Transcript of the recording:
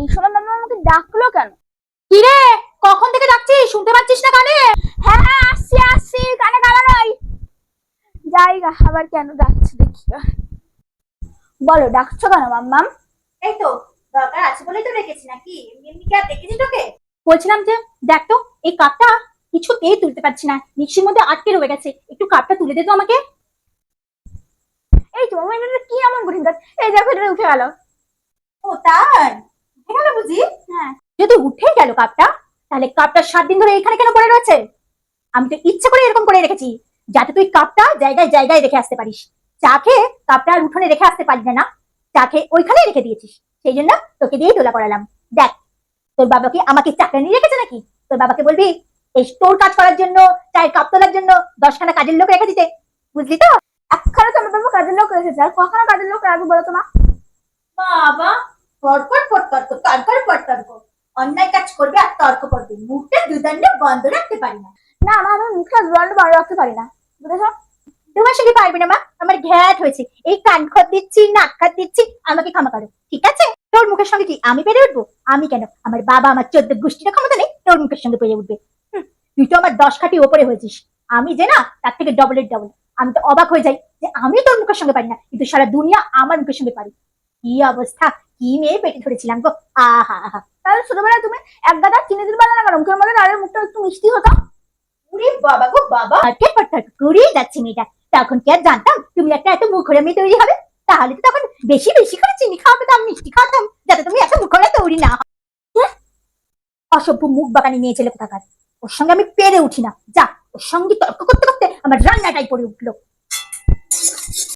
এই সময় মামা আমাকে ডাকলো কেন? কি রে কখন থেকে ডাকছিস? শুনতে পাচ্ছিস না কানে? হ্যাঁ আসছি আসছি কানে কালা যাই গা আবার কেন ডাকছে দেখি। বলো ডাকছো কেন মাম্মাম? এই তো দরকার আছে বলেই তো রেখেছি নাকি? এমনি কি আর দেখেছি তোকে? বলছিলাম যে দেখ তো এই কাপটা কিছুতেই তুলতে পারছি না। মিক্সির মধ্যে আটকে রয়ে গেছে। একটু কাপটা তুলে দে তো আমাকে। এই তো আমার কি এমন কঠিন এই দেখো উঠে গেল। ও তাই? গেল বুঝি? হ্যাঁ। যদি উঠে গেল কাপটা তাহলে কাপটা সাত দিন ধরে এখানে কেন পড়ে রয়েছে? আমি তো ইচ্ছে করে এরকম করে রেখেছি যাতে তুই কাপটা জায়গায় জায়গায় রেখে আসতে পারিস। চা খেয়ে কাপটা আর উঠোনে রেখে আসতে পারবি না চা খেয়ে ওইখানেই রেখে দিয়েছিস। সেই জন্য তোকে দিয়েই দোলা করালাম দেখ তোর বাবা কি আমাকে চাকরানি রেখেছে নাকি? তোর বাবাকে বলবি এই তোর কাজ করার জন্য চায়ের কাপ তোলার জন্য দশখানা কাজের লোক রেখে দিতে। বুঝলি তো? একখানে তো আমার বাবা কাজের লোক রেখেছে আর কখনো কাজের লোক রাখব বলো তো মা? বাবা তর্কর পর তর্ক অন্যায় কাজ করবে আর তর্ক করবে। মুখটা দুদণ্ডে বন্ধ রাখতে পারি না। না মা মুখটা বন্ধ রাখতে পারি না। বুঝেছ? তোমার সঙ্গে না, মা? আমার ঘ্যাট হয়েছে। এই কান খত দিচ্ছি, নাক দিচ্ছি, আমাকে ক্ষমা করো, ঠিক আছে? তোর মুখের সঙ্গে কি আমি পেরে উঠবো? আমি কেন? আমার বাবা আমার চোদ্দ গোষ্ঠীর ক্ষমতা নেই, তোর মুখের সঙ্গে পেরে উঠবে। তুই তো আমার দশ খাটি ওপরে হয়েছিস। আমি যে না, তার থেকে ডবলের ডবল আমি তো অবাক হয়ে যাই যে আমি তোর মুখের সঙ্গে পারি না, কিন্তু সারা দুনিয়া আমার মুখের সঙ্গে পারি। কি অবস্থা? কি মেয়ে পেটে ধরেছিলাম গো। আহা আহা। তাহলে ছোটবেলায় তুমি এক গাদা চিনি দিতে পারলে না মুখের মধ্যে নারের মুখটা একটু মিষ্টি হতো। উরে বাবা গো বাবা। আটকে পট্ট যাচ্ছে মেয়েটা। তখন কি আর জানতাম? তুমি একটা এত মুখরে মেয়ে তৈরি হবে। তাহলে তো তখন বেশি বেশি করে চিনি খাওয়াতাম মিষ্টি খাওয়াতাম যাতে তুমি এত মুখরে তৈরি না হ্যাঁ? অসভ্য মুখ বাগানি নিয়ে ছেলে কোথাকার? ওর সঙ্গে আমি পেরে উঠি না। যা ওর সঙ্গে তর্ক করতে করতে আমার রান্নাটাই পড়ে উঠল।